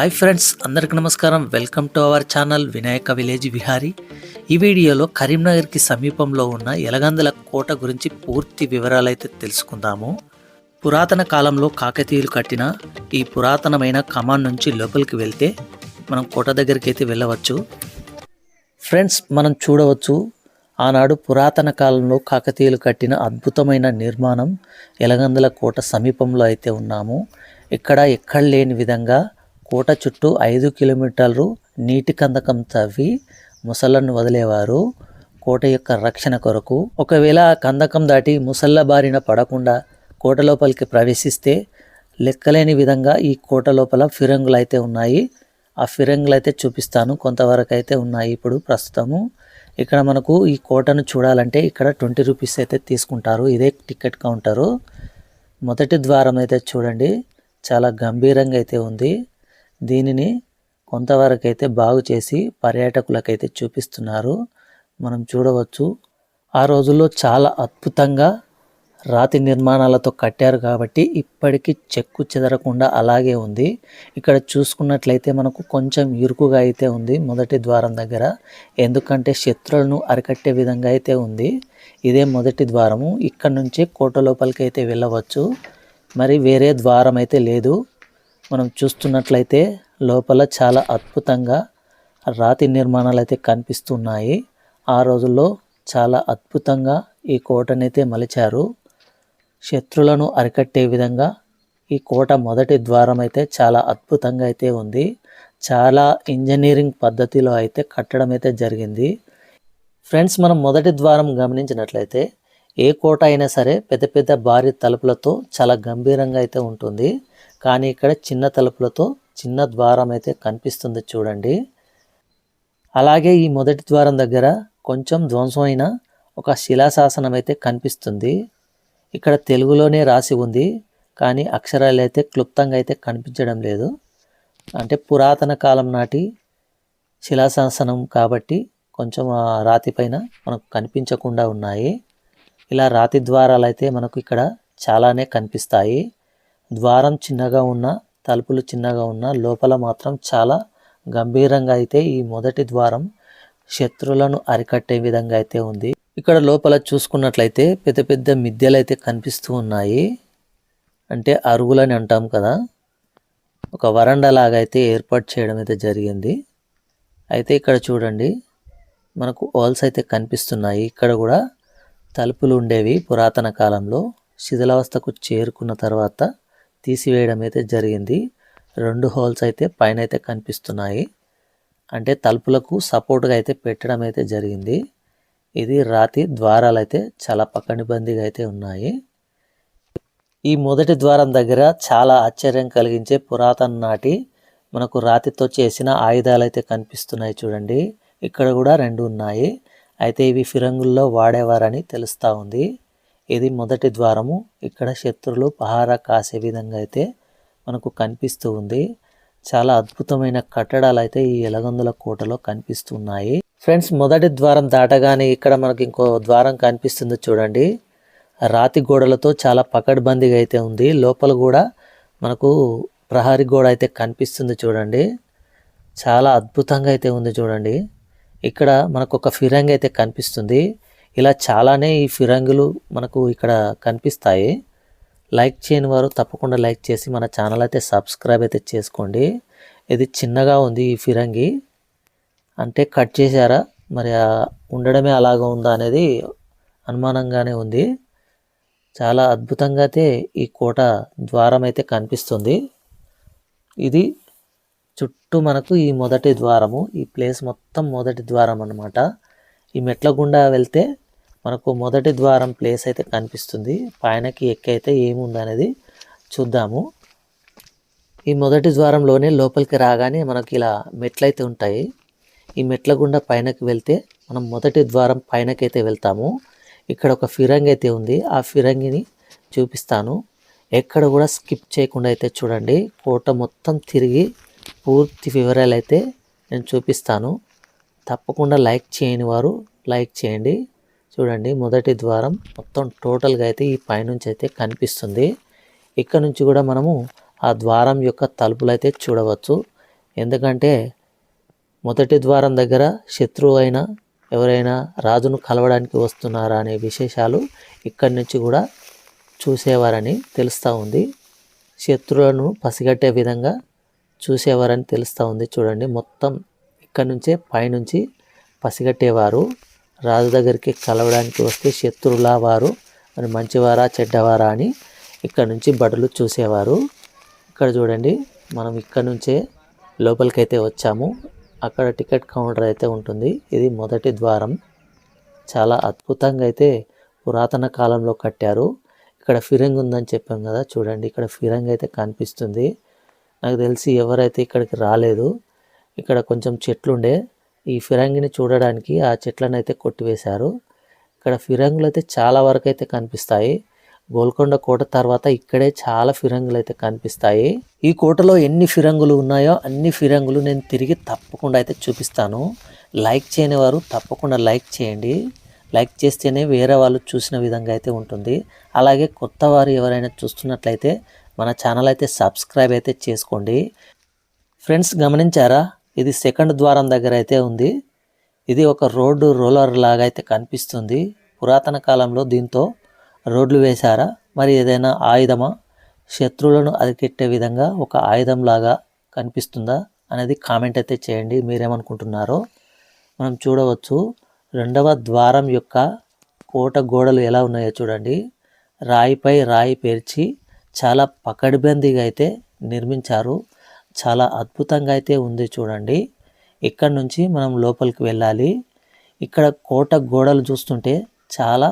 Hi friends అందరికి నమస్కారం. Welcome to our channel Vinayaka village Vihari ఈ వీడియోలో కరీంనగర్కి సమీపంలో ఉన్న ఎలగందల కోట గురించి పూర్తి వివరాలు అయితే తెలుసుకుందాము. పురాతన కాలంలో కాకతీయులు కట్టిన ఈ పురాతనమైన కమాన్ నుంచి లోపలికి వెళ్తే మనం కోట దగ్గరికి అయితే వెళ్ళవచ్చు. ఫ్రెండ్స్ మనం చూడవచ్చు ఆనాడు పురాతన కాలంలో కాకతీయులు కట్టిన అద్భుతమైన నిర్మాణం ఎలగందల కోట సమీపంలో అయితే ఉన్నాము. ఇక్కడ ఎక్కడ లేని విధంగా కోట చుట్టూ ఐదు కిలోమీటర్లు నీటి కందకం తవ్వి ముసళ్ళను వదిలేవారు. కోట యొక్క రక్షణ కొరకు ఒకవేళ ఆ కందకం దాటి ముసళ్ళ బారిన పడకుండా కోట లోపలికి ప్రవేశిస్తే లెక్కలేని విధంగా ఈ కోట లోపల ఫిరంగులు అయితే ఉన్నాయి. ఆ ఫిరంగులు అయితే చూపిస్తాను. కొంతవరకు అయితే ఉన్నాయి ఇప్పుడు ప్రస్తుతము. ఇక్కడ మనకు ఈ కోటను చూడాలంటే ఇక్కడ ట్వంటీ రూపీస్ అయితే తీసుకుంటారు. ఇదే టికెట్ కౌంటరు. మొదటి ద్వారం అయితే చూడండి. చాలా గంభీరంగా అయితే ఉంది. దీనిని కొంతవరకైతే బాగు చేసి పర్యాటకులకైతే చూపిస్తున్నారు. మనం చూడవచ్చు. ఆ రోజుల్లో చాలా అద్భుతంగా రాతి నిర్మాణాలతో కట్టారు కాబట్టి ఇప్పటికీ చెక్కు చెదరకుండా అలాగే ఉంది. ఇక్కడ చూసుకున్నట్లయితే మనకు కొంచెం ఇరుకుగా అయితే ఉంది మొదటి ద్వారం దగ్గర. ఎందుకంటే శత్రువులను అరికట్టే విధంగా అయితే ఉంది. ఇదే మొదటి ద్వారము. ఇక్కడ నుంచే కోట లోపలికి అయితే వెళ్ళవచ్చు. మరి వేరే ద్వారం అయితే లేదు. మనం చూస్తున్నట్లయితే లోపల చాలా అద్భుతంగా రాతి నిర్మాణాలు అయితే కనిపిస్తున్నాయి. ఆ రోజుల్లో చాలా అద్భుతంగా ఈ కోటనైతే మలిచారు. శత్రులను అరికట్టే విధంగా ఈ కోట మొదటి ద్వారం అయితే చాలా అద్భుతంగా అయితే ఉంది. చాలా ఇంజనీరింగ్ పద్ధతిలో అయితే కట్టడం అయితే జరిగింది. ఫ్రెండ్స్ మనం మొదటి ద్వారం గమనించినట్లయితే ఏ కోట అయినా సరే పెద్ద పెద్ద భారీ తలుపులతో చాలా గంభీరంగా అయితే ఉంటుంది. కానీ ఇక్కడ చిన్న తలుపులతో చిన్న ద్వారం అయితే కనిపిస్తుంది చూడండి. అలాగే ఈ మొదటి ద్వారం దగ్గర కొంచెం ధ్వంసమైన ఒక శిలాశాసనం అయితే కనిపిస్తుంది. ఇక్కడ తెలుగులోనే రాసి ఉంది కానీ అక్షరాలు అయితే క్లుప్తంగా అయితే కనిపించడం లేదు. అంటే పురాతన కాలం నాటి శిలాశాసనం కాబట్టి కొంచెం రాతి పైన మనకు కనిపించకుండా ఉన్నాయి. ఇలా రాతి ద్వారాలు అయితే మనకు ఇక్కడ చాలానే కనిపిస్తాయి. ద్వారం చిన్నగా ఉన్న తలుపులు చిన్నగా ఉన్న లోపల మాత్రం చాలా గంభీరంగా అయితే ఈ మొదటి ద్వారం శత్రువులను అరికట్టే విధంగా అయితే ఉంది. ఇక్కడ లోపల చూసుకున్నట్లయితే పెద్ద పెద్ద మిద్దెలు అయితే కనిపిస్తూ ఉన్నాయి. అంటే అరుగులని అంటాం కదా. ఒక వరండా లాగా అయితే ఏర్పాటు చేయడం అయితే జరిగింది. అయితే ఇక్కడ చూడండి మనకు హాల్స్ అయితే కనిపిస్తున్నాయి. ఇక్కడ కూడా తలుపులు ఉండేవి పురాతన కాలంలో. శిథిలావస్థకు చేరుకున్న తర్వాత తీసివేయడం అయితే జరిగింది. రెండు హోల్స్ అయితే పైన అయితే కనిపిస్తున్నాయి. అంటే తలుపులకు సపోర్ట్గా అయితే పెట్టడం అయితే జరిగింది. ఇది రాతి ద్వారాలు అయితే చాలా పకడ్బందీగా అయితే ఉన్నాయి. ఈ మొదటి ద్వారం దగ్గర చాలా ఆశ్చర్యం కలిగించే పురాతన నాటి మనకు రాతితో చేసిన ఆయుధాలు అయితే కనిపిస్తున్నాయి చూడండి. ఇక్కడ కూడా రెండు ఉన్నాయి. అయితే ఇవి ఫిరంగుల్లో వాడేవారని తెలుస్తూ ఉంది. ఇది మొదటి ద్వారము. ఇక్కడ శత్రులు పహారా కాసే విధంగా అయితే మనకు కనిపిస్తూ ఉంది. చాలా అద్భుతమైన కట్టడాలు అయితే ఈ ఎలగందుల కోటలో కనిపిస్తున్నాయి. ఫ్రెండ్స్ మొదటి ద్వారం దాటగానే ఇక్కడ మనకి ఇంకో ద్వారం కనిపిస్తుంది చూడండి. రాతి గోడలతో చాలా పకడ్బందీగా అయితే ఉంది. లోపల కూడా మనకు ప్రహరీ గోడ అయితే కనిపిస్తుంది చూడండి. చాలా అద్భుతంగా అయితే ఉంది చూడండి. ఇక్కడ మనకు ఒక ఫిరంగి అయితే కనిపిస్తుంది. ఇలా చాలానే ఈ ఫిరంగులు మనకు ఇక్కడ కనిపిస్తాయి. లైక్ చేయని వారు తప్పకుండా లైక్ చేసి మన ఛానల్ అయితే సబ్స్క్రైబ్ అయితే చేసుకోండి. ఇది చిన్నగా ఉంది ఈ ఫిరంగి. అంటే కట్ చేశారా? మరి ఉండడమే అలాగా ఉందా అనేది అనుమానంగానే ఉంది. చాలా అద్భుతంగా అయితే ఈ కోట ద్వారం అయితే కనిపిస్తుంది. ఇది చుట్టూ మనకు ఈ మొదటి ద్వారము. ఈ ప్లేస్ మొత్తం మొదటి ద్వారం అన్నమాట. ఈ మెట్ల గుండా వెళ్తే మనకు మొదటి ద్వారం ప్లేస్ అయితే కనిపిస్తుంది. పైనకి ఎక్కైతే ఏముందనేది ఏముంది అనేది చూద్దాము. ఈ మొదటి ద్వారంలోనే లోపలికి రాగానే మనకి ఇలా మెట్లయితే ఉంటాయి. ఈ మెట్ల గుండా పైనకి వెళ్తే మనం మొదటి ద్వారం పైనకైతే వెళ్తాము. ఇక్కడ ఒక ఫిరంగి అయితే ఉంది. ఆ ఫిరంగిని చూపిస్తాను. ఎక్కడ కూడా స్కిప్ చేయకుండా అయితే చూడండి. కోట మొత్తం తిరిగి పూర్తి వివరాలు అయితే నేను చూపిస్తాను. తప్పకుండా లైక్ చేయని వారు లైక్ చేయండి. చూడండి మొదటి ద్వారం మొత్తం టోటల్గా అయితే ఈ పైనుంచి అయితే కనిపిస్తుంది. ఇక్కడ నుంచి కూడా మనము ఆ ద్వారం యొక్క తలుపులు అయితే చూడవచ్చు. ఎందుకంటే మొదటి ద్వారం దగ్గర శత్రువు అయినా ఎవరైనా రాజును కలవడానికి వస్తున్నారా అనే విశేషాలు ఇక్కడి నుంచి కూడా చూసేవారని తెలుస్తూ ఉంది. శత్రువులను పసిగట్టే విధంగా చూసేవారని తెలుస్తూ ఉంది. చూడండి మొత్తం ఇక్కడ నుంచే పైనుంచి పసిగట్టేవారు. రాజు దగ్గరికి కలవడానికి వస్తే శత్రులా వారు మరి మంచివారా చెడ్డవారా అని ఇక్కడ నుంచి బడులు చూసేవారు. ఇక్కడ చూడండి మనం ఇక్కడ నుంచే లోపలికైతే వచ్చాము. అక్కడ టికెట్ కౌంటర్ అయితే ఉంటుంది. ఇది మొదటి ద్వారం. చాలా అద్భుతంగా అయితే పురాతన కాలంలో కట్టారు. ఇక్కడ ఫిరంగి ఉందని చెప్పాం కదా చూడండి ఇక్కడ ఫిరంగి అయితే కనిపిస్తుంది. నాకు తెలిసి ఎవరైతే ఇక్కడికి రాలేదు ఇక్కడ కొంచెం చెట్లుండే ఈ ఫిరంగిని చూడడానికి ఆ చెట్లను అయితే కొట్టివేశారు. ఇక్కడ ఫిరంగులు అయితే చాలా వరకు అయితే కనిపిస్తాయి. గోల్కొండ కోట తర్వాత ఇక్కడే చాలా ఫిరంగులు అయితే కనిపిస్తాయి. ఈ కోటలో ఎన్ని ఫిరంగులు ఉన్నాయో అన్ని ఫిరంగులు నేను తిరిగి తప్పకుండా అయితే చూపిస్తాను. లైక్ చేయని వారు తప్పకుండా లైక్ చేయండి. లైక్ చేస్తేనే వేరే వాళ్ళు చూసిన విధంగా అయితే ఉంటుంది. అలాగే కొత్త వారు ఎవరైనా చూస్తున్నట్లయితే మన ఛానల్ అయితే సబ్స్క్రైబ్ అయితే చేసుకోండి. ఫ్రెండ్స్ గమనించారా? ఇది సెకండ్ ద్వారం దగ్గర అయితే ఉంది. ఇది ఒక రోడ్డు రోలర్ లాగా అయితే కనిపిస్తుంది. పురాతన కాలంలో దీంతో రోడ్లు వేశారా? మరి ఏదైనా ఆయుధమా? శత్రువులను అరికెట్టే విధంగా ఒక ఆయుధం లాగా కనిపిస్తుందా అనేది కామెంట్ అయితే చేయండి. మీరేమనుకుంటున్నారో మనం చూడవచ్చు. రెండవ ద్వారం యొక్క కోట గోడలు ఎలా ఉన్నాయో చూడండి. రాయిపై రాయి పేర్చి చాలా పకడ్బందీగా అయితే నిర్మించారు. చాలా అద్భుతంగా అయితే ఉంది చూడండి. ఇక్కడ నుంచి మనం లోపలికి వెళ్ళాలి. ఇక్కడ కోట గోడలు చూస్తుంటే చాలా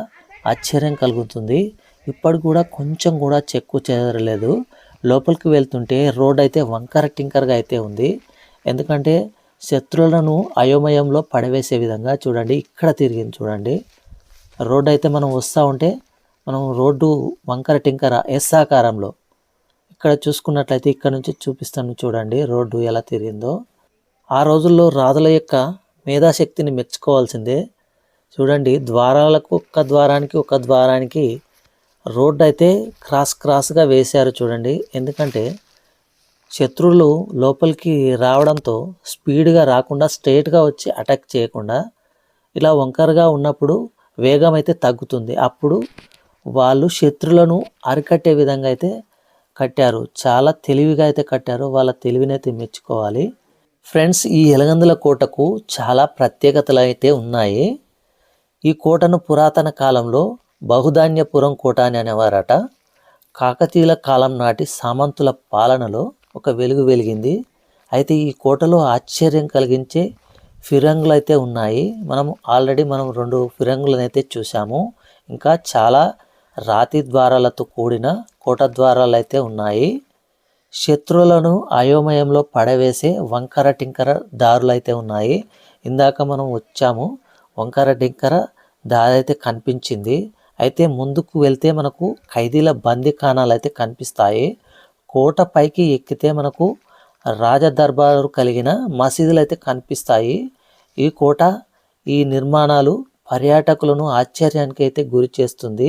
ఆశ్చర్యం కలుగుతుంది. ఇప్పటికి కూడా కొంచెం కూడా చెక్కు చేరలేదు లోపలికి వెళ్తుంటే రోడ్ అయితే వంకర టింకర్గా అయితే ఉంది. ఎందుకంటే శత్రువులను అయోమయంలో పడవేసే విధంగా చూడండి. ఇక్కడ తిరిగింది చూడండి. రోడ్ అయితే మనం వస్తూ ఉంటే మనం రోడ్డు వంకర టింకర ఎస్ ఆకారంలో ఇక్కడ చూసుకున్నట్లయితే ఇక్కడ నుంచి చూపిస్తాను చూడండి. రోడ్డు ఎలా తిరిగిందో. ఆ రోజుల్లో రాజుల యొక్క మేధాశక్తిని మెచ్చుకోవాల్సిందే. చూడండి ద్వారాలకు ఒక్క ద్వారానికి ఒక ద్వారానికి రోడ్డు అయితే క్రాస్ క్రాస్గా వేశారు చూడండి. ఎందుకంటే శత్రువులు లోపలికి రావడంతో స్పీడ్గా రాకుండా స్ట్రేట్గా వచ్చి అటాక్ చేయకుండా ఇలా వంకరగా ఉన్నప్పుడు వేగం అయితే తగ్గుతుంది. అప్పుడు వాళ్ళు శత్రులను అరికట్టే విధంగా అయితే కట్టారు. చాలా తెలివిగా అయితే కట్టారు. వాళ్ళ తెలివినైతే మెచ్చుకోవాలి. ఫ్రెండ్స్ ఈ ఎలగందుల కోటకు చాలా ప్రత్యేకతలు అయితే ఉన్నాయి. ఈ కోటను పురాతన కాలంలో బహుధాన్యపురం కోట అని అనేవారట. కాకతీయుల కాలం నాటి సామంతుల పాలనలో ఒక వెలుగు వెలిగింది. అయితే ఈ కోటలో ఆశ్చర్యం కలిగించే ఫిరంగులు అయితే ఉన్నాయి. మనం ఆల్రెడీ మనం రెండు ఫిరంగులను అయితే చూసాము ఇంకా చాలా రాతి ద్వారాలతో కూడిన కోట ద్వారాలు అయితే ఉన్నాయి. శత్రువులను అయోమయంలో పడవేసే వంకర టింకర దారులు అయితే ఉన్నాయి. ఇందాక మనం వచ్చాము. వంకర టింకర దారి అయితే కనిపించింది. అయితే ముందుకు వెళ్తే మనకు ఖైదీల బందీఖానాలు అయితే కనిపిస్తాయి. కోట పైకి ఎక్కితే మనకు రాజదర్బారు కలిగిన మసీదులు అయితే కనిపిస్తాయి. ఈ కోట ఈ నిర్మాణాలు పర్యాటకులను ఆశ్చర్యానికి అయితే గురి చేస్తుంది.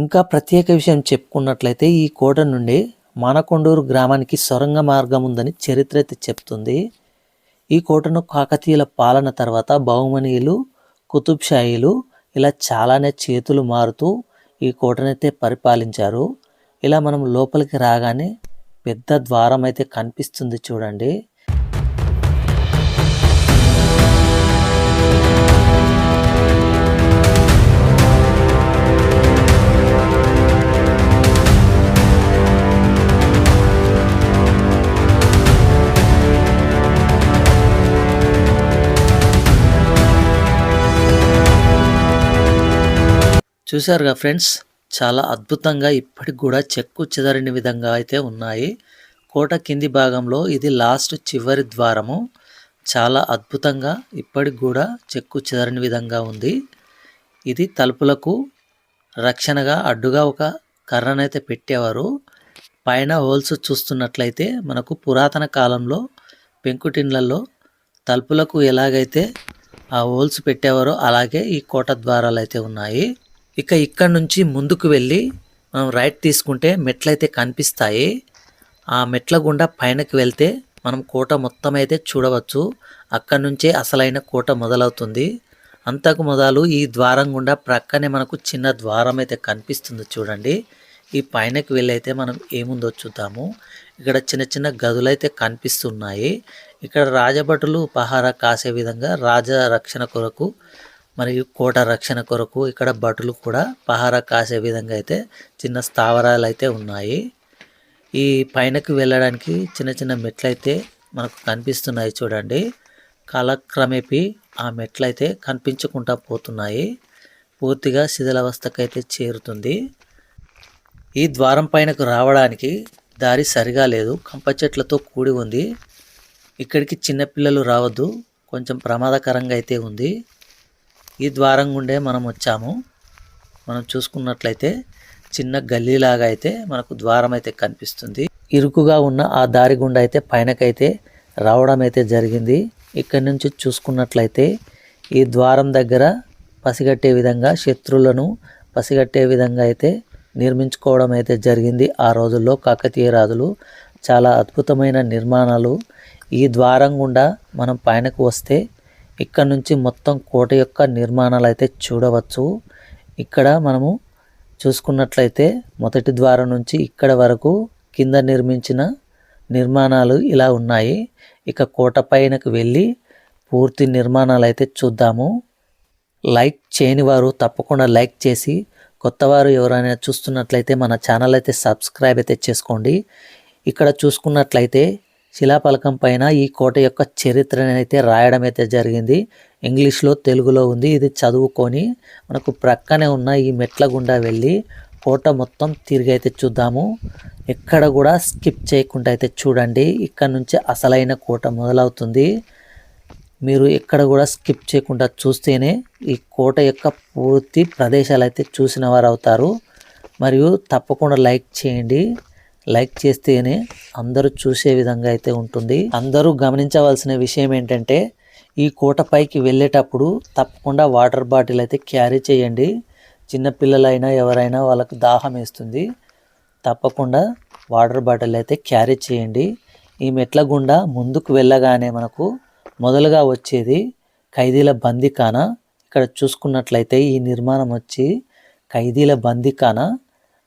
ఇంకా ప్రత్యేక విషయం చెప్పుకున్నట్లయితే ఈ కోట నుండి మానకొండూరు గ్రామానికి సొరంగ మార్గం ఉందని చరిత్ర అయితే చెప్తుంది. ఈ కోటను కాకతీయుల పాలన తర్వాత బహుమనీయులు కుతుబ్షాయిలు ఇలా చాలానే చేతులు మారుతూ ఈ కోటనైతే పరిపాలించారు. ఇలా మనం లోపలికి రాగానే పెద్ద ద్వారం అయితే కనిపిస్తుంది చూడండి. చూశారుగా ఫ్రెండ్స్ చాలా అద్భుతంగా ఇప్పటికి కూడా చెక్కు చెదరని విధంగా అయితే ఉన్నాయి. కోట కింది భాగంలో ఇది లాస్ట్ చివరి ద్వారము. చాలా అద్భుతంగా ఇప్పటికి కూడా చెక్కు చెదరని విధంగా ఉంది. ఇది తలుపులకు రక్షణగా అడ్డుగా ఒక కర్రనైతే పెట్టేవారు. పైన హోల్స్ చూస్తున్నట్లయితే మనకు పురాతన కాలంలో పెంకుటిన్లలో తలుపులకు ఎలాగైతే ఆ హోల్స్ పెట్టేవారో అలాగే ఈ కోట ద్వారాలు అయితే ఉన్నాయి. ఇక ఇక్కడ నుంచి ముందుకు వెళ్ళి మనం రైట్ తీసుకుంటే మెట్లయితే కనిపిస్తాయి. ఆ మెట్ల గుండా పైనకి వెళ్తే మనం కోట మొత్తం అయితే చూడవచ్చు. అక్కడి నుంచే అసలైన కోట మొదలవుతుంది. అంతకు మొదలు ఈ ద్వారం గుండా ప్రక్కనే మనకు చిన్న ద్వారం అయితే కనిపిస్తుంది చూడండి. ఈ పైనకి వెళ్ళైతే మనం ఏముందో చూద్దాము. ఇక్కడ చిన్న చిన్న గదులు అయితే కనిపిస్తున్నాయి. ఇక్కడ రాజభటులు పహారా కాసే విధంగా రాజ రక్షణ కొరకు మరియు కోట రక్షణ కొరకు ఇక్కడ భటులు కూడా పహారా కాసే విధంగా అయితే చిన్న స్థావరాలు అయితే ఉన్నాయి. ఈ పైనకి వెళ్ళడానికి చిన్న చిన్న మెట్లు అయితే మనకు కనిపిస్తున్నాయి చూడండి. కాలక్రమేపీ ఆ మెట్లు అయితే కనిపించకుండా పోతున్నాయి. పూర్తిగా శిథిలావస్థకైతే చేరుతుంది. ఈ ద్వారం పైనకు రావడానికి దారి సరిగా లేదు. కంప చెట్లతో కూడి ఉంది. ఇక్కడికి చిన్నపిల్లలు రావద్దు. కొంచెం ప్రమాదకరంగా అయితే ఉంది. ఈ ద్వారం గుండే మనం వచ్చాము. మనం చూసుకున్నట్లయితే చిన్న గల్లీలాగా అయితే మనకు ద్వారం అయితే కనిపిస్తుంది. ఇరుకుగా ఉన్న ఆ దారి గుండా అయితే పైనకైతే రావడం అయితే జరిగింది. ఇక్కడి నుంచి చూసుకున్నట్లయితే ఈ ద్వారం దగ్గర పసిగట్టే విధంగా శత్రువులను పసిగట్టే విధంగా అయితే నిర్మించుకోవడం అయితే జరిగింది. ఆ రోజుల్లో కాకతీయ రాజులు చాలా అద్భుతమైన నిర్మాణాలు. ఈ ద్వారం గుండా మనం పైనకు వస్తే ఇక్కడ నుంచి మొత్తం కోట యొక్క నిర్మాణాలు అయితే చూడవచ్చు. ఇక్కడ మనము చూసుకున్నట్లయితే మొదటి ద్వారం నుంచి ఇక్కడ వరకు కింద నిర్మించిన నిర్మాణాలు ఇలా ఉన్నాయి. ఇక కోట పైనకు వెళ్ళి పూర్తి నిర్మాణాలు అయితే చూద్దాము. లైక్ చేయని వారు తప్పకుండా లైక్ చేసి కొత్తవారు ఎవరైనా చూస్తున్నట్లయితే మన ఛానల్ అయితే సబ్స్క్రైబ్ అయితే చేసుకోండి. ఇక్కడ చూసుకున్నట్లయితే శిలాఫలకం పైన ఈ కోట యొక్క చరిత్రనైతే అయితే రాయడం అయితే జరిగింది. ఇంగ్లీష్లో తెలుగులో ఉంది. ఇది చదువుకొని మనకు ప్రక్కనే ఉన్న ఈ మెట్ల గుండా వెళ్ళి కోట మొత్తం తిరిగి అయితే చూద్దాము. ఎక్కడ కూడా స్కిప్ చేయకుండా అయితే చూడండి. ఇక్కడ నుంచి అసలైన కోట మొదలవుతుంది. మీరు ఎక్కడ కూడా స్కిప్ చేయకుండా చూస్తేనే ఈ కోట యొక్క పూర్తి ప్రదేశాలు అయితే చూసిన వారు అవుతారు మరియు తప్పకుండా లైక్ చేయండి. లైక్ చేస్తేనే అందరూ చూసే విధంగా అయితే ఉంటుంది. అందరూ గమనించవలసిన విషయం ఏంటంటే ఈ కోట పైకి వెళ్ళేటప్పుడు తప్పకుండా వాటర్ బాటిల్ అయితే క్యారీ చేయండి. చిన్నపిల్లలైనా ఎవరైనా వాళ్ళకు దాహం వేస్తుంది. తప్పకుండా వాటర్ బాటిల్ అయితే క్యారీ చేయండి. ఈ మెట్ల గుండా ముందుకు వెళ్ళగానే మనకు మొదలుగా వచ్చేది ఖైదీల బందికాన ఇక్కడ చూసుకున్నట్లయితే ఈ నిర్మాణం వచ్చి ఖైదీల బందికాన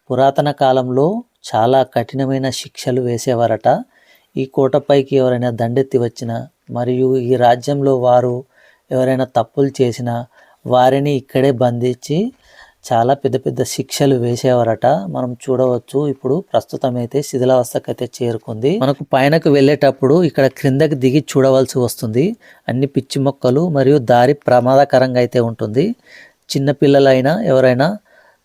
పురాతన కాలంలో చాలా కఠినమైన శిక్షలు వేసేవారట. ఈ కోటపైకి ఎవరైనా దండెత్తి వచ్చిన మరియు ఈ రాజ్యంలో వారు ఎవరైనా తప్పులు చేసినా వారిని ఇక్కడే బంధించి చాలా పెద్ద పెద్ద శిక్షలు వేసేవారట. మనం చూడవచ్చు ఇప్పుడు ప్రస్తుతం అయితే శిథిలావస్థకైతే చేరుకుంది. మనకు పైనకు వెళ్ళేటప్పుడు ఇక్కడ క్రిందకి దిగి చూడవలసి వస్తుంది. అన్ని పిచ్చి మొక్కలు మరియు దారి ప్రమాదకరంగా అయితే ఉంటుంది. చిన్నపిల్లలైనా ఎవరైనా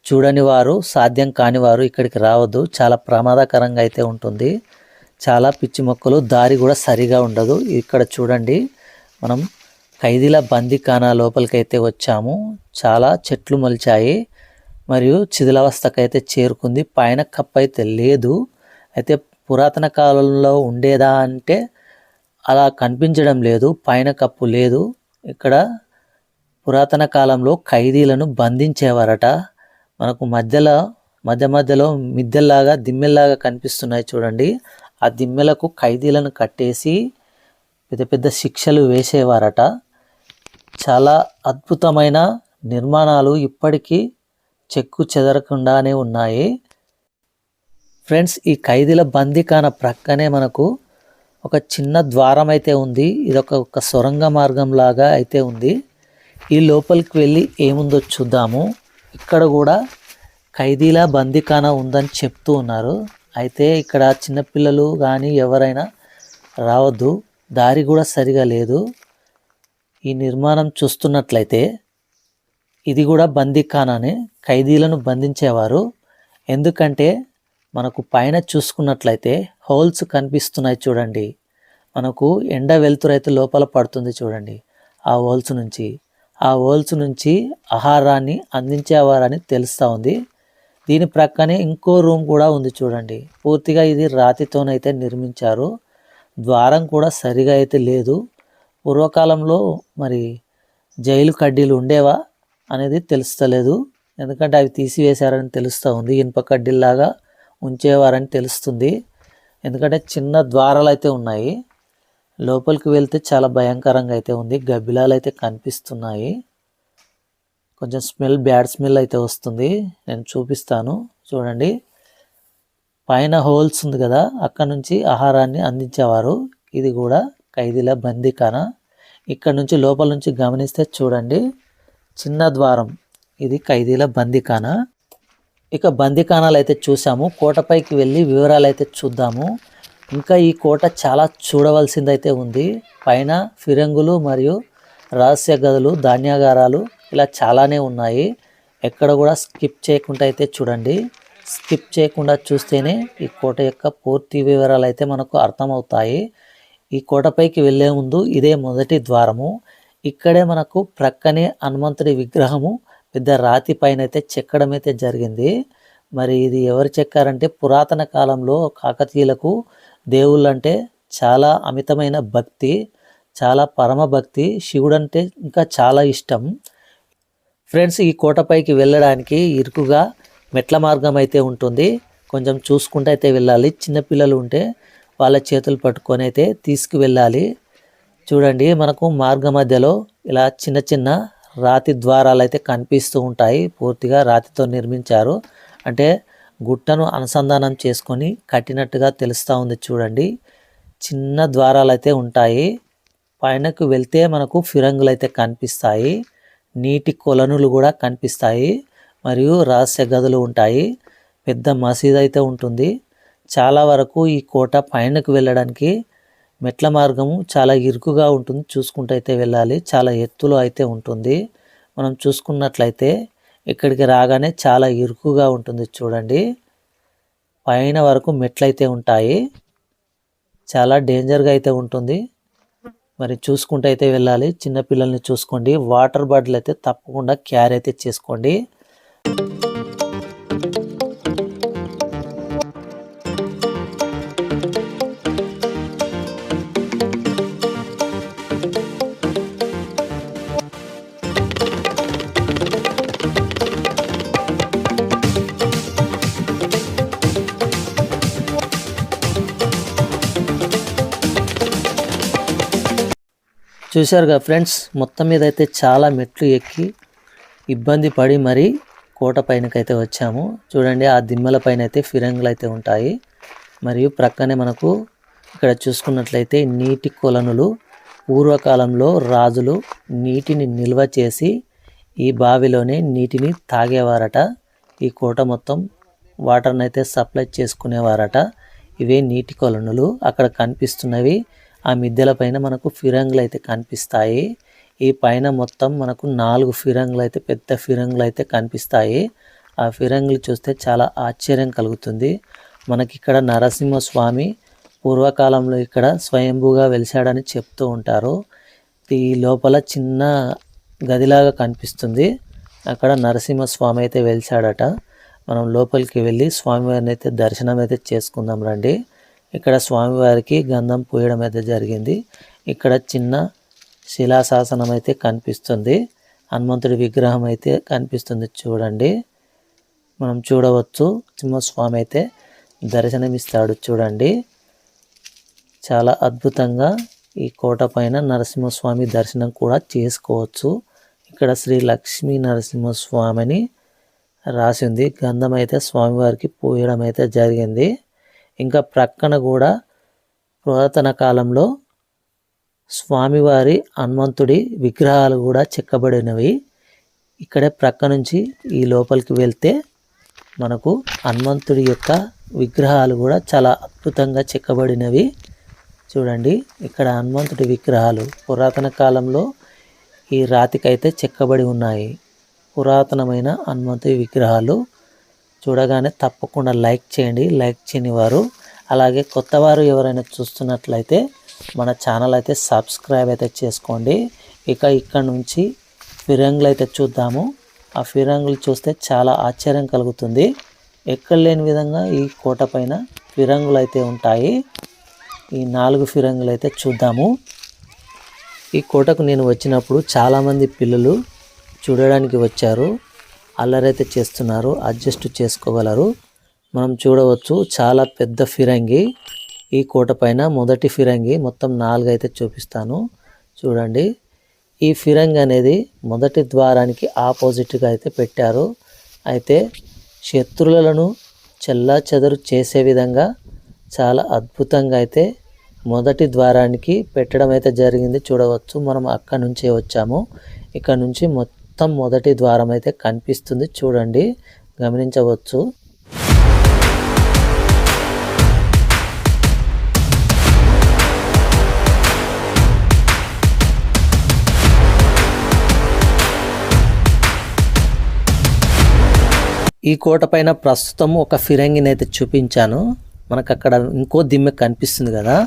చూడని వారు సాధ్యం కాని వారు ఇక్కడికి రావద్దు. చాలా ప్రమాదకరంగా అయితే ఉంటుంది. చాలా పిచ్చి మొక్కలు దారి కూడా సరిగా ఉండదు. ఇక్కడ చూడండి. మనం ఖైదీల బందీఖానా లోపలికైతే వచ్చాము. చాలా చెట్లు మొలిచాయి. మరియు శిథిలావస్థకైతే చేరుకుంది. పైన కప్పు అయితే లేదు. అయితే పురాతన కాలంలో ఉండేదా అంటే అలా కనిపించడం లేదు. పైన కప్పు లేదు. ఇక్కడ పురాతన కాలంలో ఖైదీలను బంధించేవారట. మనకు మధ్యలో మధ్య మధ్యలో మిద్దెల్లాగా దిమ్మెల్లాగా కనిపిస్తున్నాయి చూడండి. ఆ దిమ్మెలకు ఖైదీలను కట్టేసి పెద్ద పెద్ద శిక్షలు వేసేవారట. చాలా అద్భుతమైన నిర్మాణాలు ఇప్పటికీ చెక్కు చెదరకుండానే ఉన్నాయి. ఫ్రెండ్స్ ఈ ఖైదీల బందీకాన ప్రక్కనే మనకు ఒక చిన్న ద్వారం అయితే ఉంది. ఇది ఒక ఒక సొరంగ మార్గం లాగా అయితే ఉంది. ఈ లోపలికి వెళ్ళి ఏముందో చూద్దాము. ఇక్కడ కూడా ఖైదీల బందీఖానా ఉందని చెప్తూ ఉన్నారు. అయితే ఇక్కడ చిన్నపిల్లలు కానీ ఎవరైనా రావద్దు. దారి కూడా సరిగా లేదు. ఈ నిర్మాణం చూస్తున్నట్లయితే ఇది కూడా బందీఖానానే. ఖైదీలను బంధించేవారు. ఎందుకంటే మనకు పైన చూసుకున్నట్లయితే హోల్స్ కనిపిస్తున్నాయి చూడండి. మనకు ఎండ వెలుతురైతే లోపల పడుతుంది చూడండి. ఆ హోల్స్ నుంచి. ఆ హోల్స్ నుంచి ఆహారాన్ని అందించేవారని తెలుస్తూ ఉంది. దీని ప్రక్కనే ఇంకో రూమ్ కూడా ఉంది చూడండి. పూర్తిగా ఇది రాతితోనైతే నిర్మించారు. ద్వారం కూడా సరిగా అయితే లేదు. పూర్వకాలంలో మరి జైలు కడ్డీలు ఉండేవా అనేది తెలుస్తలేదు. ఎందుకంటే అవి తీసివేశారని తెలుస్తూ ఉంది. ఇనుప కడ్డీల్లాగా ఉంచేవారని తెలుస్తుంది. ఎందుకంటే చిన్న ద్వారాలు అయితే ఉన్నాయి. లోపలికి వెళ్తే చాలా భయంకరంగా అయితే ఉంది. గబ్బిలాలు అయితే కనిపిస్తున్నాయి. కొంచెం స్మెల్ బ్యాడ్ స్మెల్ అయితే వస్తుంది. నేను చూపిస్తాను. చూడండి. పైన హోల్స్ ఉంది కదా అక్కడ నుంచి ఆహారాన్ని అందించేవారు. ఇది కూడా ఖైదీల బందీఖాన. ఇక్కడ నుంచి లోపల నుంచి గమనిస్తే చూడండి. చిన్న ద్వారం. ఇది ఖైదీల బందీఖాన. ఇక బందీఖానాలు అయితే చూసాము కోటపైకి వెళ్ళి వివరాలు అయితే చూద్దాము. ఇంకా ఈ కోట చాలా చూడవలసింది అయితే ఉంది. పైన ఫిరంగులు మరియు రహస్య గదులు ధాన్యాగారాలు ఇలా చాలానే ఉన్నాయి. ఎక్కడ కూడా స్కిప్ చేయకుండా అయితే చూడండి. స్కిప్ చేయకుండా చూస్తేనే ఈ కోట యొక్క పూర్తి వివరాలు అయితే మనకు అర్థమవుతాయి. ఈ కోటపైకి వెళ్ళే ముందు ఇదే మొదటి ద్వారము. ఇక్కడే మనకు ప్రక్కనే హనుమంతుడి విగ్రహము పెద్ద రాతి పైన అయితే చెక్కడం అయితే జరిగింది. మరి ఇది ఎవరు చెక్కారంటే పురాతన కాలంలో కాకతీయులకు దేవుళ్ళు అంటే చాలా అమితమైన భక్తి చాలా పరమ భక్తి. శివుడు అంటే ఇంకా చాలా ఇష్టం. ఫ్రెండ్స్ ఈ కోటపైకి వెళ్ళడానికి ఇరుకుగా మెట్ల మార్గం అయితే ఉంటుంది. కొంచెం చూసుకుంటూ అయితే వెళ్ళాలి. చిన్నపిల్లలు ఉంటే వాళ్ళ చేతులు పట్టుకొని అయితే తీసుకువెళ్ళాలి. చూడండి మనకు మార్గ మధ్యలో ఇలా చిన్న చిన్న రాతి ద్వారాలు అయితే కనిపిస్తూ ఉంటాయి. పూర్తిగా రాతితో నిర్మించారు. అంటే గుట్టను అనుసంధానం చేసుకొని కట్టినట్టుగా తెలుస్తూ ఉంది చూడండి. చిన్న ద్వారాలు అయితే ఉంటాయి. పైనకు వెళ్తే మనకు ఫిరంగులు అయితే కనిపిస్తాయి. నీటి కొలనులు కూడా కనిపిస్తాయి. మరియు రహస్య గదులు ఉంటాయి. పెద్ద మసీద్ అయితే ఉంటుంది. చాలా వరకు ఈ కోట పైనకు వెళ్ళడానికి మెట్ల మార్గము చాలా ఇరుకుగా ఉంటుంది. చూసుకుంటూ అయితే వెళ్ళాలి. చాలా ఎత్తులో అయితే ఉంటుంది. మనం చూసుకున్నట్లయితే ఇక్కడికి రాగానే చాలా ఇరుకుగా ఉంటుంది చూడండి. పైన వరకు మెట్లయితే ఉంటాయి. చాలా డేంజర్గా అయితే ఉంటుంది. మరి చూసుకుంటూ అయితే వెళ్ళాలి. చిన్నపిల్లల్ని చూసుకోండి. వాటర్ బాటిల్ అయితే తప్పకుండా క్యారీ అయితే చేసుకోండి. చూశారుగా ఫ్రెండ్స్ మొత్తం మీద అయితే చాలా మెట్లు ఎక్కి ఇబ్బంది పడి మరి కోట పైనకైతే వచ్చాము. చూడండి ఆ దిమ్మల పైన అయితే ఫిరంగులు అయితే ఉంటాయి. మరియు ప్రక్కనే మనకు ఇక్కడ చూసుకున్నట్లయితే నీటి కొలనులు పూర్వకాలంలో రాజులు నీటిని నిల్వ చేసి ఈ బావిలోనే నీటిని తాగేవారట. ఈ కోట మొత్తం వాటర్ని అయితే సప్లై చేసుకునేవారట. ఇవే నీటి కొలనులు. అక్కడ కనిపిస్తున్నవి. ఆ మిద్దెల పైన మనకు ఫిరంగులు అయితే కనిపిస్తాయి. ఈ పైన మొత్తం మనకు నాలుగు ఫిరంగులు అయితే పెద్ద ఫిరంగులు అయితే కనిపిస్తాయి. ఆ ఫిరంగులు చూస్తే చాలా ఆశ్చర్యం కలుగుతుంది. మనకి ఇక్కడ నరసింహస్వామి పూర్వకాలంలో ఇక్కడ స్వయంభూగా వెలిశాడని చెప్తూ ఉంటారు. ఈ లోపల చిన్న గదిలాగా కనిపిస్తుంది. అక్కడ నరసింహస్వామి అయితే వెలిశాడట. మనం లోపలికి వెళ్ళి స్వామివారిని అయితే దర్శనం అయితే చేసుకుందాం రండి. ఇక్కడ స్వామివారికి గంధం పూయడం అయితే జరిగింది. ఇక్కడ చిన్న శిలాశాసనం అయితే కనిపిస్తుంది. హనుమంతుడి విగ్రహం అయితే కనిపిస్తుంది చూడండి. మనం చూడవచ్చు. సింహస్వామి అయితే దర్శనమిస్తాడు చూడండి. చాలా అద్భుతంగా ఈ కోట పైన నరసింహస్వామి దర్శనం కూడా చేసుకోవచ్చు. ఇక్కడ శ్రీ లక్ష్మీ నరసింహస్వామిని రాసి ఉంది గంధం అయితే స్వామివారికి పూయడం అయితే జరిగింది. ఇంకా ప్రక్కన కూడా పురాతన కాలంలో స్వామివారి హనుమంతుడి విగ్రహాలు కూడా చెక్కబడినవి. ఇక్కడే ప్రక్క నుంచి ఈ లోపలికి వెళ్తే మనకు హనుమంతుడి యొక్క విగ్రహాలు కూడా చాలా అద్భుతంగా చెక్కబడినవి. చూడండి ఇక్కడ హనుమంతుడి విగ్రహాలు. పురాతన కాలంలో ఈ రాతికైతే చెక్కబడి ఉన్నాయి. పురాతనమైన హనుమంతుడి విగ్రహాలు. చూడగానే తప్పకుండా లైక్ చేయండి. లైక్ చేయని వారు అలాగే కొత్త వారు ఎవరైనా చూస్తున్నట్లయితే మన ఛానల్ అయితే సబ్స్క్రైబ్ అయితే చేసుకోండి. ఇక ఇక్కడ నుంచి ఫిరంగులు అయితే చూద్దాము. ఆ ఫిరంగులు చూస్తే చాలా ఆశ్చర్యం కలుగుతుంది. ఎక్కడ లేని విధంగా ఈ కోట పైన ఫిరంగులు అయితే ఉంటాయి. ఈ నాలుగు ఫిరంగులు అయితే చూద్దాము. ఈ కోటకు నేను వచ్చినప్పుడు చాలామంది పిల్లలు చూడడానికి వచ్చారు. అల్లరైతే చేస్తున్నారు అడ్జస్ట్ చేసుకోగలరు. మనం చూడవచ్చు చాలా పెద్ద ఫిరంగి. ఈ కోట పైన మొదటి ఫిరంగి మొత్తం నాలుగు అయితే చూపిస్తాను. చూడండి ఈ ఫిరంగి అనేది మొదటి ద్వారానికి ఆపోజిట్గా అయితే పెట్టారు. అయితే శత్రువులను చెల్లా చెదరు చేసే విధంగా చాలా అద్భుతంగా అయితే మొదటి ద్వారానికి పెట్టడం అయితే జరిగింది. చూడవచ్చు మనం అక్కడ నుంచే వచ్చాము. ఇక్కడ నుంచి మొత్తం మొదటి ద్వారం అయితే కనిపిస్తుంది. చూడండి గమనించవచ్చు. ఈ కోట పైన ప్రస్తుతం ఒక ఫిరంగిని అయితే చూపించాను. మనకు అక్కడ ఇంకో దిమ్మె కనిపిస్తుంది కదా.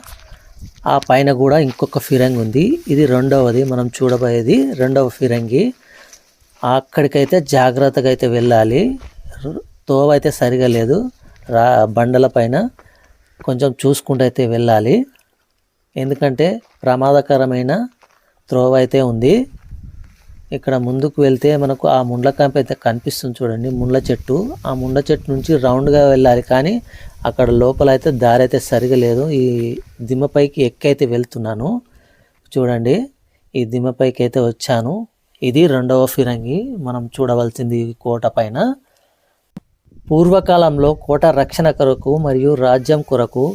ఆ పైన కూడా ఇంకొక ఫిరంగి ఉంది. ఇది రెండవది మనం చూడబోయేది రెండవ ఫిరంగి. అక్కడికైతే జాగ్రత్తగా అయితే వెళ్ళాలి. తోవ అయితే సరిగా లేదు. రా బండల పైన కొంచెం చూసుకుంటూ అయితే వెళ్ళాలి. ఎందుకంటే ప్రమాదకరమైన త్రోవ అయితే ఉంది. ఇక్కడ ముందుకు వెళ్తే మనకు ఆ ముండ్ల కంప అయితే కనిపిస్తుంది చూడండి ముండ్ల చెట్టు. ఆ ముండ్ల చెట్టు నుంచి రౌండ్గా వెళ్ళాలి కానీ అక్కడ లోపల అయితే దారి అయితే సరిగా లేదు. ఈ దిమ్మపైకి ఎక్కైతే వెళ్తున్నాను. చూడండి ఈ దిమ్మపైకి అయితే వచ్చాను. ఇది రెండవ ఫిరంగి. మనం చూడవలసింది ఈ కోట పైన. పూర్వకాలంలో కోట రక్షణ కొరకు మరియు రాజ్యం కొరకు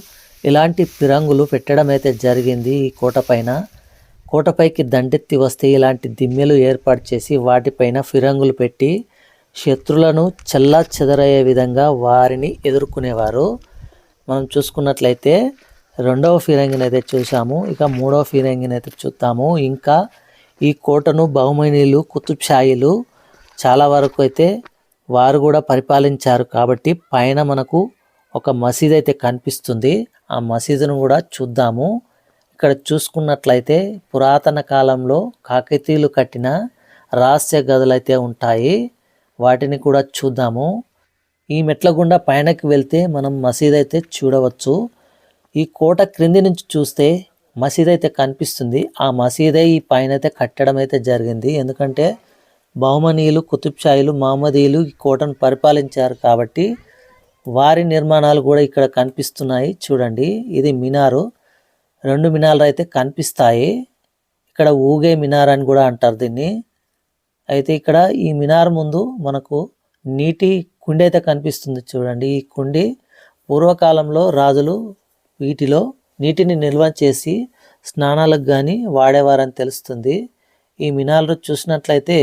ఇలాంటి ఫిరంగులు పెట్టడం అయితే జరిగింది ఈ కోట పైన. కోటపైకి దండెత్తి వస్తే ఇలాంటి దిమ్మెలు ఏర్పాటు చేసి వాటిపైన ఫిరంగులు పెట్టి శత్రులను చల్లా చెదరయ్యే విధంగా వారిని ఎదుర్కొనేవారు. మనం చూసుకున్నట్లయితే రెండవ ఫిరంగిని అయితే చూసాము ఇక మూడవ ఫిరంగిని అయితే చూద్దాము. ఇంకా ఈ కోటను బహుమనీయులు కుతుబ్షాయిలు చాలా వరకు అయితే వారు కూడా పరిపాలించారు కాబట్టి పైన మనకు ఒక మసీద్ అయితే కనిపిస్తుంది. ఆ మసీదును కూడా చూద్దాము. ఇక్కడ చూసుకున్నట్లయితే పురాతన కాలంలో కాకతీయులు కట్టిన రహస్య గదులు అయితే ఉంటాయి. వాటిని కూడా చూద్దాము. ఈ మెట్ల గుండా పైనకి వెళ్తే మనం మసీద్ అయితే చూడవచ్చు. ఈ కోట క్రింది నుంచి చూస్తే మసీద్ అయితే కనిపిస్తుంది. ఆ మసీదే ఈ పైన అయితే కట్టడం అయితే జరిగింది. ఎందుకంటే బహుమనీయులు కుతుబ్షాయిలు మహమ్మదీయులు ఈ కోటను పరిపాలించారు కాబట్టి వారి నిర్మాణాలు కూడా ఇక్కడ కనిపిస్తున్నాయి. చూడండి ఇది మినారు. రెండు మినార్లు అయితే కనిపిస్తాయి. ఇక్కడ ఊగే మినార్ అని కూడా అంటారు దీన్ని. అయితే ఇక్కడ ఈ మినార్ ముందు మనకు నీటి కుండి అయితే కనిపిస్తుంది చూడండి. ఈ కుండి పూర్వకాలంలో రాజులు వీటిలో నీటిని నిల్వ చేసి స్నానాలకు కానీ వాడేవారని తెలుస్తుంది. ఈ మినార్లు చూసినట్లయితే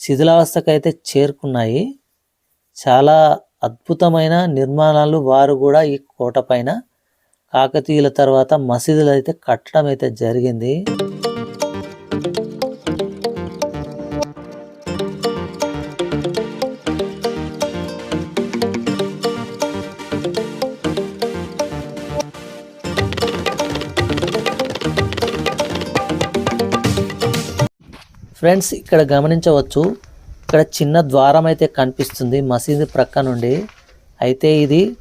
శిథిలావస్థకు అయితే చేరుకున్నాయి. చాలా అద్భుతమైన నిర్మాణాలు వారు కూడా ఈ కోట పైన. కాకతీయుల తర్వాత మసీదులు అయితే కట్టడం అయితే జరిగింది. ఫ్రెండ్స్ ఇక్కడ గమనించవచ్చు. ఇక్కడ చిన్న ద్వారం అయితే కనిపిస్తుంది మసీదు ప్రక్క నుండి. అయితే ఇది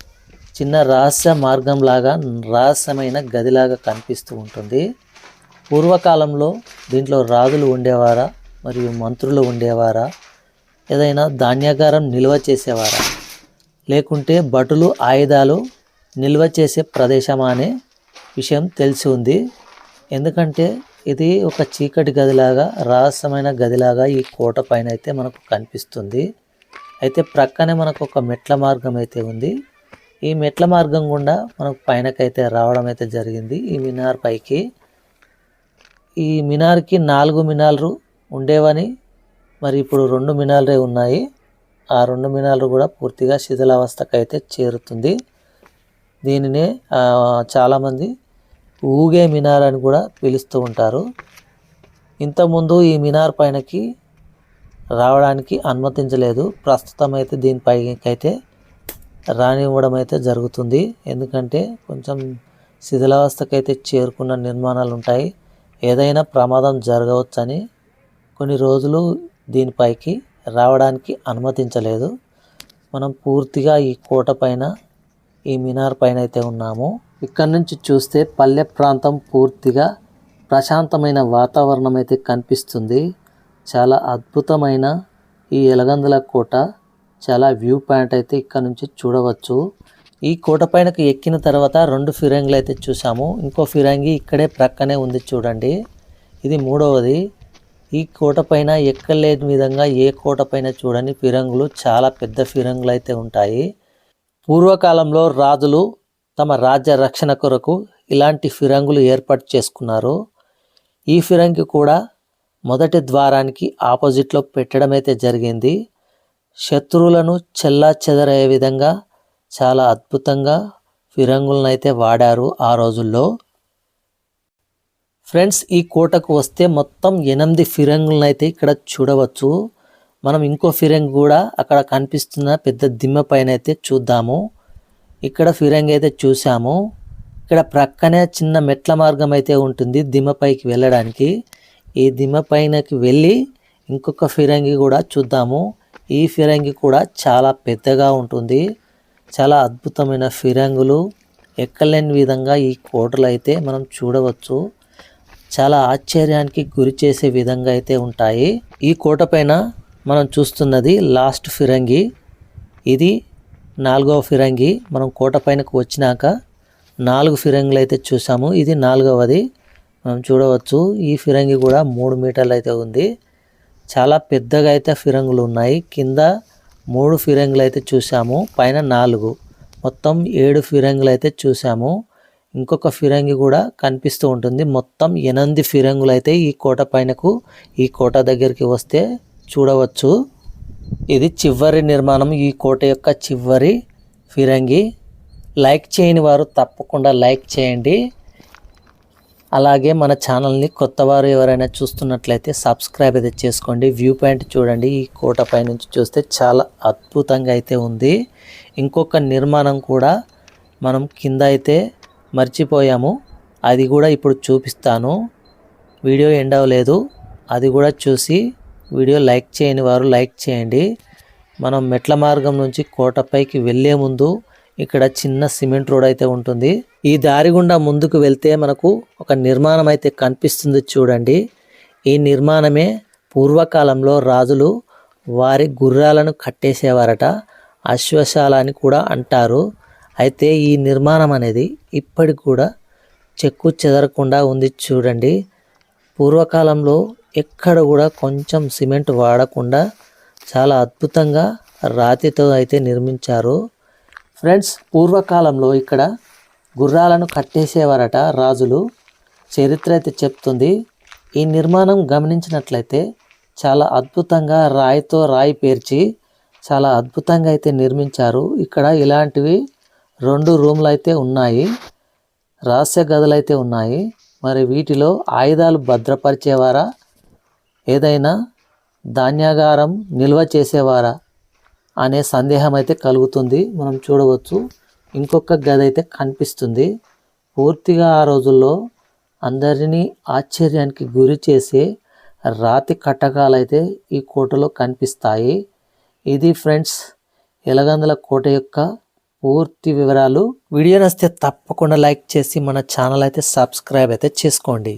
చిన్న రహస్య మార్గం లాగా రహస్యమైన గదిలాగా కనిపిస్తూ ఉంటుంది. పూర్వకాలంలో దీంట్లో రాజులు ఉండేవారా? మరియు మంత్రులు ఉండేవారా? ఏదైనా ధాన్యాగారం నిల్వ చేసేవారా? లేకుంటే భటులు ఆయుధాలు నిల్వ చేసే ప్రదేశమా అనే విషయం తెలిసి ఉంది. ఎందుకంటే ఇది ఒక చీకటి గదిలాగా రహస్యమైన గదిలాగా ఈ కోట పైన అయితే మనకు కనిపిస్తుంది. అయితే ప్రక్కనే మనకు ఒక మెట్ల మార్గం అయితే ఉంది. ఈ మెట్ల మార్గం గుండా మనకు పైనకైతే రావడం అయితే జరిగింది ఈ మినార్ పైకి. ఈ మినార్కి నాలుగు మినార్లు ఉండేవని మరి ఇప్పుడు రెండు మినార్లే ఉన్నాయి. ఆ రెండు మినార్లు కూడా పూర్తిగా శిథిలావస్థకు అయితే చేరుతుంది. దీనినే చాలామంది ఊగే మినార్ అని కూడా పిలుస్తూ ఉంటారు. ఇంతకుముందు ఈ మినార్ పైనకి రావడానికి అనుమతించలేదు. ప్రస్తుతం అయితే దీనిపైకైతే రానివ్వడం అయితే జరుగుతుంది. ఎందుకంటే కొంచెం శిథిలావస్థకైతే చేరుకున్న నిర్మాణాలు ఉంటాయి. ఏదైనా ప్రమాదం జరగవచ్చని కొన్ని రోజులు దీనిపైకి రావడానికి అనుమతించలేదు. మనం పూర్తిగా ఈ కోట పైన ఈ మినార్ పైన అయితే ఉన్నాము. ఇక్కడ నుంచి చూస్తే పల్లె ప్రాంతం పూర్తిగా ప్రశాంతమైన వాతావరణం అయితే కనిపిస్తుంది. చాలా అద్భుతమైన ఈ ఎలగందుల కోట చాలా వ్యూ పాయింట్ అయితే ఇక్కడ నుంచి చూడవచ్చు. ఈ కోట పైనకు ఎక్కిన తర్వాత రెండు ఫిరంగులు అయితే చూసాము ఇంకో ఫిరంగి ఇక్కడే ప్రక్కనే ఉంది చూడండి. ఇది మూడవది. ఈ కోట పైన ఎక్కలేని విధంగా ఏ కోట పైన చూడని ఫిరంగులు చాలా పెద్ద ఫిరంగులు అయితే ఉంటాయి. పూర్వకాలంలో రాజులు తమ రాజ్య రక్షణ కొరకు ఇలాంటి ఫిరంగులు ఏర్పాటు చేసుకున్నారు ఈ ఫిరంగి కూడా మొదటి ద్వారానికి ఆపోజిట్లో పెట్టడం అయితే జరిగింది. శత్రువులను చెల్లా చెదరయ్యే విధంగా చాలా అద్భుతంగా ఫిరంగులను అయితే వాడారు ఆ రోజుల్లో. ఫ్రెండ్స్ ఈ కోటకు వస్తే మొత్తం ఎనిమిది ఫిరంగులను అయితే ఇక్కడ చూడవచ్చు. మనం ఇంకో ఫిరంగి కూడా అక్కడ కనిపిస్తున్న పెద్ద దిమ్మ పైన అయితే చూద్దాము. ఇక్కడ ఫిరంగి అయితే చూసాము ఇక్కడ ప్రక్కనే చిన్న మెట్ల మార్గం అయితే ఉంటుంది దిమ్మ పైకి వెళ్ళడానికి. ఈ దిమ్మ పైనకి వెళ్ళి ఇంకొక ఫిరంగి కూడా చూద్దాము. ఈ ఫిరంగి కూడా చాలా పెద్దగా ఉంటుంది. చాలా అద్భుతమైన ఫిరంగులు. ఎక్కలేని విధంగా ఈ కోటలు అయితే మనం చూడవచ్చు. చాలా ఆశ్చర్యానికి గురి చేసే విధంగా అయితే ఉంటాయి. ఈ కోట పైన మనం చూస్తున్నది లాస్ట్ ఫిరంగి. ఇది నాలుగవ ఫిరంగి మనం కోట పైనకు వచ్చినాక నాలుగు ఫిరంగులు అయితే చూసాము. ఇది నాలుగవది. మనం చూడవచ్చు. ఈ ఫిరంగి కూడా మూడు మీటర్లు అయితే ఉంది. చాలా పెద్దగా అయితే ఫిరంగులు ఉన్నాయి. కింద మూడు ఫిరంగులు అయితే చూసాము. పైన నాలుగు. మొత్తం ఏడు ఫిరంగులు అయితే చూసాము. ఇంకొక ఫిరంగి కూడా కనిపిస్తూ ఉంటుంది. మొత్తం ఎనిమిది ఫిరంగులు అయితే ఈ కోట పైనకు ఈ కోట దగ్గరికి వస్తే చూడవచ్చు. ఇది చివరి నిర్మాణం. ఈ కోట యొక్క చివరి ఫిరంగి. లైక్ చేయని వారు తప్పకుండా లైక్ చేయండి. అలాగే మన ఛానల్ని కొత్త వారు ఎవరైనా చూస్తున్నట్లయితే సబ్స్క్రైబ్ అయితే చేసుకోండి. వ్యూ పాయింట్ చూడండి. ఈ కోట పైనుంచి చూస్తే చాలా అద్భుతంగా అయితే ఉంది. ఇంకొక నిర్మాణం కూడా మనం కింద అయితే మర్చిపోయాము. అది కూడా ఇప్పుడు చూపిస్తాను. వీడియో ఎండవలేదు అవ్వలేదు. అది కూడా చూసి వీడియో లైక్ చేయని వారు లైక్ చేయండి. మనం మెట్ల మార్గం నుంచి కోటపైకి వెళ్ళే ముందు ఇక్కడ చిన్న సిమెంట్ రోడ్ అయితే ఉంటుంది. ఈ దారి గుండా ముందుకు వెళ్తే మనకు ఒక నిర్మాణం అయితే కనిపిస్తుంది చూడండి. ఈ నిర్మాణమే పూర్వకాలంలో రాజులు వారి గుర్రాలను కట్టేసేవారట. అశ్వశాల అని కూడా అంటారు. అయితే ఈ నిర్మాణం అనేది ఇప్పటికి కూడా చెక్కు చెదరకుండా ఉంది చూడండి. పూర్వకాలంలో ఎక్కడ కూడా కొంచెం సిమెంట్ వాడకుండా చాలా అద్భుతంగా రాతితో అయితే నిర్మించారు. ఫ్రెండ్స్ పూర్వకాలంలో ఇక్కడ గుర్రాలను కట్టేసేవారట రాజులు. చరిత్ర అయితే చెప్తుంది. ఈ నిర్మాణం గమనించినట్లయితే చాలా అద్భుతంగా రాయితో రాయి పేర్చి చాలా అద్భుతంగా అయితే నిర్మించారు. ఇక్కడ ఇలాంటివి రెండు రూమ్లు అయితే ఉన్నాయి. రహస్య గదులు అయితే ఉన్నాయి. మరి వీటిలో ఆయుధాలు భద్రపరిచేవారా? ఏదైనా ధాన్యాగారం నిల్వ చేసేవారా అనే సందేహం అయితే కలుగుతుంది. మనం చూడవచ్చు. ఇంకొక గది అయితే కనిపిస్తుంది. పూర్తిగా ఆ రోజుల్లో అందరినీ ఆశ్చర్యానికి గురి చేసే రాతి కట్టకాలు అయితే ఈ కోటలో కనిపిస్తాయి. ఇది ఫ్రెండ్స్ ఎలగందల కోట యొక్క పూర్తి వివరాలు. వీడియో నస్తే తప్పకుండా లైక్ చేసి మన ఛానల్ అయితే సబ్స్క్రైబ్ అయితే చేసుకోండి.